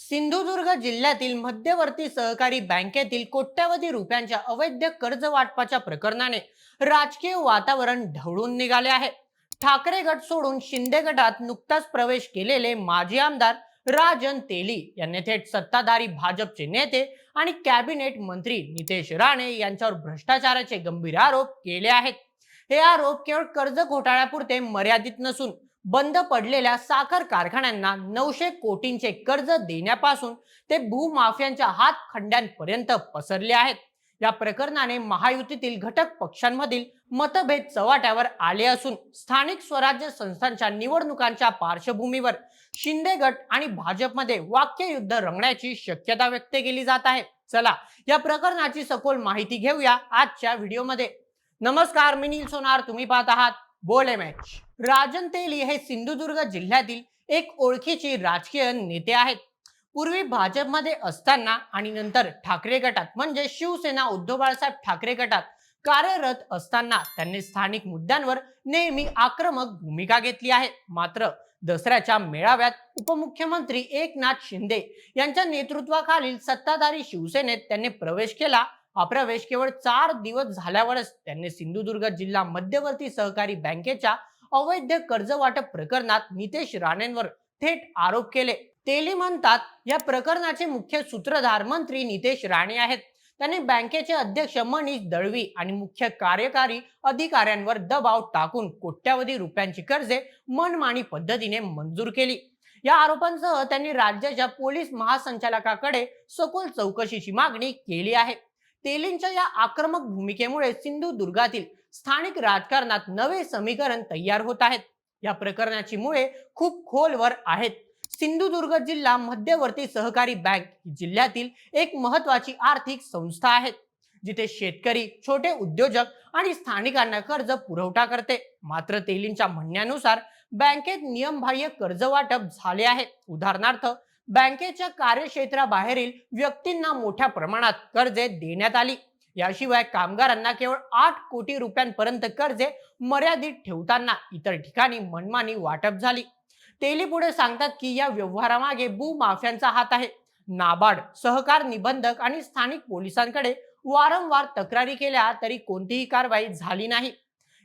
सिंधुदुर्ग जिल्ह्यातील मध्यवर्ती सहकारी बँकेतील कोट्यावधी रुपयांच्या अवैध कर्ज वाटपाच्या प्रकरणाने राजकीय वातावरण ढवळून निघाले आहे. ठाकरे गट सोडून शिंदे गटात नुकताच प्रवेश केलेले माजी आमदार राजन तेली यांनी थेट सत्ताधारी भाजपचे नेते आणि कॅबिनेट मंत्री नितेश राणे यांच्यावर भ्रष्टाचाराचे गंभीर आरोप केले आहेत. हे आरोप केवळ कर्ज घोटाळ्यापुरते मर्यादित नसून बंद पडलेल्या साखर कारखान्यांना नऊशे कोटींचे कर्ज देण्यापासून ते भूमाफियांच्या हात खंड्यांपर्यंत पसरले आहेत. या प्रकरणाने महायुतीतील घटक पक्षांमधील मतभेद चव्हाट्यावर आले असून स्थानिक स्वराज्य संस्थांच्या निवडणुकांच्या पार्श्वभूमीवर शिंदे गट आणि भाजपमध्ये वाक्ययुद्ध रंगण्याची शक्यता व्यक्त केली जात आहे. चला या प्रकरणाची सखोल माहिती घेऊया आजच्या व्हिडिओमध्ये. नमस्कार मी नील सोनार. तुम्ही पाहत आहात बोले मॅच राजन तेली हे सिंधुदुर्ग जिल्ह्यातील एक ओळखीचे राजकीय नेते आहेत. पूर्वी भाजपमध्ये असताना आणि नंतर ठाकरे गटात म्हणजे शिवसेना उद्धव बाळासाहेब ठाकरे गटात कार्यरत असताना त्यांनी स्थानिक मुद्द्यांवर नेहमी आक्रमक भूमिका घेतली आहे. मात्र दसऱ्याच्या मेळाव्यात उपमुख्यमंत्री एकनाथ शिंदे यांच्या नेतृत्वाखालील सत्ताधारी शिवसेनेत त्यांनी प्रवेश केला प्रवेश केवळ चार दिवस झाल्यावरच त्यांनी सिंधुदुर्ग जिल्हा मध्यवर्ती सहकारी बँकेच्या अवैध कर्ज वाटप प्रकरणात नितेश राणेंवर थेट आरोप केले. तेली म्हणतात या प्रकरणाचे मुख्य सूत्रधार मंत्री नितेश राणे आहेत. त्यांनी बँकेचे अध्यक्ष मनीष दळवी आणि मुख्य कार्यकारी अधिकाऱ्यांवर दबाव टाकून कोट्यावधी रुपयांची कर्जे मनमानी पद्धतीने मंजूर केली. या आरोपांसह त्यांनी राज्याच्या पोलीस महासंचालकाकडे सखोल चौकशीची मागणी केली आहे. तेलींच्या या आक्रमक भूमिकेमुळे सिंधुदुर्गातील स्थानिक राजकारणात नवे समीकरण तयार होत आहेत. या प्रकरणाची मुळे खूप खोलवर आहेत. सिंधुदुर्ग जिल्हा मध्यवर्ती सहकारी बँक ही जिल्ह्यातील एक महत्वाची आर्थिक संस्था आहे. जिथे शेतकरी छोटे उद्योजक आणि स्थानिकांना कर्ज पुरवठा करते. मात्र तेलींच्या म्हणण्यानुसार बँकेत नियमबाह्य कर्ज वाटप झाले आहे. उदाहरणार्थ बँकेच्या कार्यक्षेत्राबाहेरील व्यक्तींना मोठ्या प्रमाणात कर्जे देण्यात आली. याशिवाय कामगारांना केवळ आठ कोटी रुपयांपर्यंत कर्जे मर्यादित ठेवताना इतर ठिकाणी मनमानी वाटप झाली. तेली पुढे सांगतात की या व्यवहारामागे भूमाफ्यांचा हात आहे. नाबार्ड सहकार निबंधक आणि स्थानिक पोलिसांकडे वारंवार तक्रारी केल्या तरी कोणतीही कारवाई झाली नाही.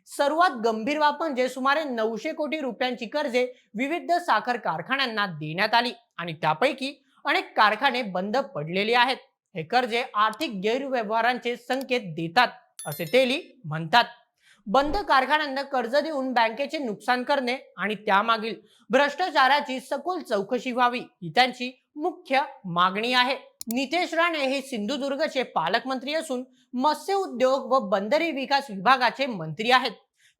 सर्वात गंभीर बाब म्हणजे सुमारे नऊशे कोटी रुपयांची कर्जे विविध साखर कारखान्यांना देण्यात आली. आणि त्यापैकी अनेक कारखाने बंद पडलेले आहेत. हे कर्जे आर्थिक गैरव्यवहारांचे संकेत देतात असे तेली म्हणतात. बंद कारखान्यांना कर्ज देऊन बँकेचे नुकसान करणे आणि त्यामागील भ्रष्टाचाराची सखोल चौकशी व्हावी ही त्यांची मुख्य मागणी आहे. नितेश राणे हे सिंधुदुर्गचे पालकमंत्री असून मत्स्य उद्योग व बंदरी विकास विभागाचे मंत्री आहेत.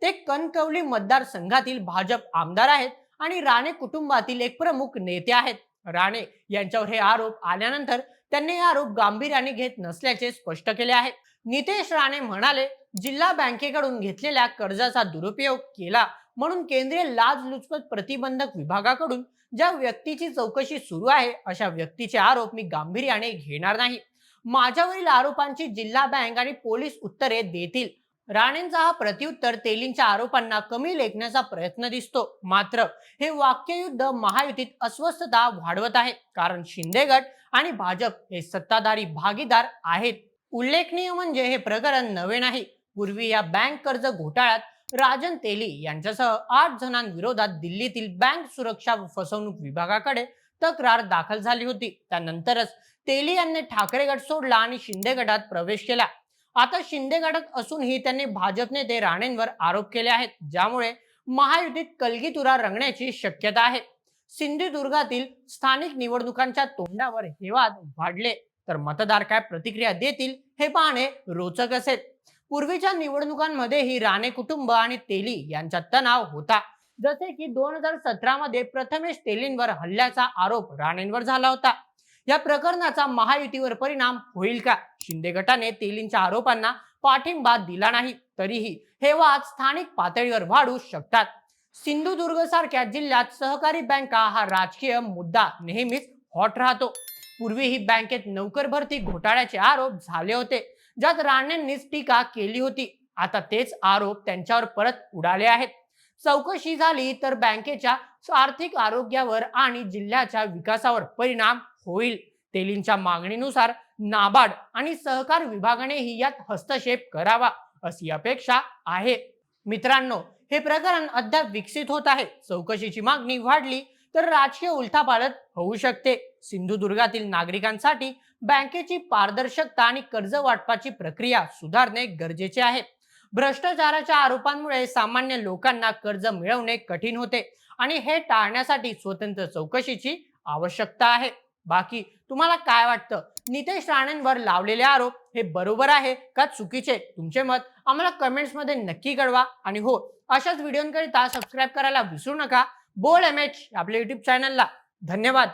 ते कणकवली मतदारसंघातील भाजप आमदार आहेत आणि राणे कुटुंबातील एक प्रमुख नेते आहेत. राणे यांच्यावर हे आरोप आल्यानंतर त्यांनी आरोप गांभीर्याने घेत नसल्याचे स्पष्ट केले आहे. नितेश राणे म्हणाले जिल्हा बँकेकडून घेतलेल्या कर्जाचा दुरुपयोग केला म्हणून केंद्रीय लाचलुचपत प्रतिबंधक विभागाकडून ज्या व्यक्तीची चौकशी सुरू आहे अशा व्यक्तीचे आरोप मी गांभीर्याने घेणार नाही. माझ्यावरील आरोपांची जिल्हा बँक आणि पोलीस उत्तरे देतील. राणेंचा हा प्रत्युत्तर तेलींच्या आरोपांना कमी लेखण्याचा प्रयत्न दिसतो. मात्र हे वाक्ययुद्ध महायुतीत अस्वस्थता वाढवत आहे. कारण शिंदे गट आणि भाजप हे सत्ताधारी भागीदार आहेत. उल्लेखनीय म्हणजे हे प्रकरण नवे नाही. पूर्वी या बँक कर्ज घोटाळ्यात राजन तेली यांच्यासह आठ जणांविरोधात दिल्लीतील बँक सुरक्षा व फसवणूक विभागाकडे तक्रार दाखल झाली होती. त्यानंतरच तेली यांनी ठाकरे गट सोडला आणि शिंदे गटात प्रवेश केला. आता शिंदे गटात असूनही त्यांनी भाजप नेते राणेंवर आरोप केले आहेत ज्यामुळे महायुतीत कलगीतुरा रंगण्याची शक्यता आहे. सिंधुदुर्गातील स्थानिक निवडणुकांच्या तोंडावर हे वाद वाढले तर मतदार काय प्रतिक्रिया देतील हे पाहणे रोचक असेल. पूर्वीच्या निवडणुकांमध्येही राणे कुटुंब आणि तेली यांचा तणाव होता. जसे की दोन हजार सतरा मध्ये प्रथमेश तेलींवर हल्ल्याचा आरोप राणेंवर झाला होता. या प्रकरणाचा महायुतीवर परिणाम होईल का? शिंदे गटाने तेलींच्या आरोपांना पाठिंबा दिला नाही तरीही हे वाद स्थानिक पातळीवर वाढू शकतात. सिंधुदुर्ग सारख्या जिल्ह्यात सहकारी बँका हा राजकीय मुद्दा नेहमीच हॉट राहतो. पूर्वी ही बँकेत नोकर भरती घोटाळ्याचे आरोप झाले होते. ज्यात राणेंनीच टीका केली होती. आता तेच आरोप त्यांच्यावर परत उडाले आहेत. चौकशी झाली तर बँकेच्या आर्थिक आरोग्यावर आणि जिल्ह्याच्या विकासावर परिणाम होईल. तेलींच्या मागणीनुसार नाबार्ड आणि सहकार विभागानेही यात हस्तक्षेप करावा अशी अपेक्षा आहे. मित्रांनो हे प्रकरण अद्याप विकसित होत आहे. चौकशीची मागणी वाढली तर राजकीय उलथापालट होऊ शकते. सिंधुदुर्गातील नागरिकांसाठी बँकेची पारदर्शकता आणि कर्ज वाटपाची प्रक्रिया सुधारणे गरजेचे आहे. भ्रष्टाचाराच्या आरोपांमुळे सामान्य लोकांना कर्ज मिळवणे कठीण होते आणि हे टाळण्यासाठी स्वतंत्र चौकशीची आवश्यकता आहे. बाकी तुम्हाला काय वाटतं? नितेश राणेंवर लावलेले आरोप हे बरोबर आहे का चुकीचे? तुमचे मत आम्हाला कमेंट्समध्ये नक्की कळवा. आणि हो अशाच व्हिडिओंकरिता सबस्क्राईब करायला विसरू नका. बोल एम एच आपल्या युट्यूब चॅनलला धन्यवाद.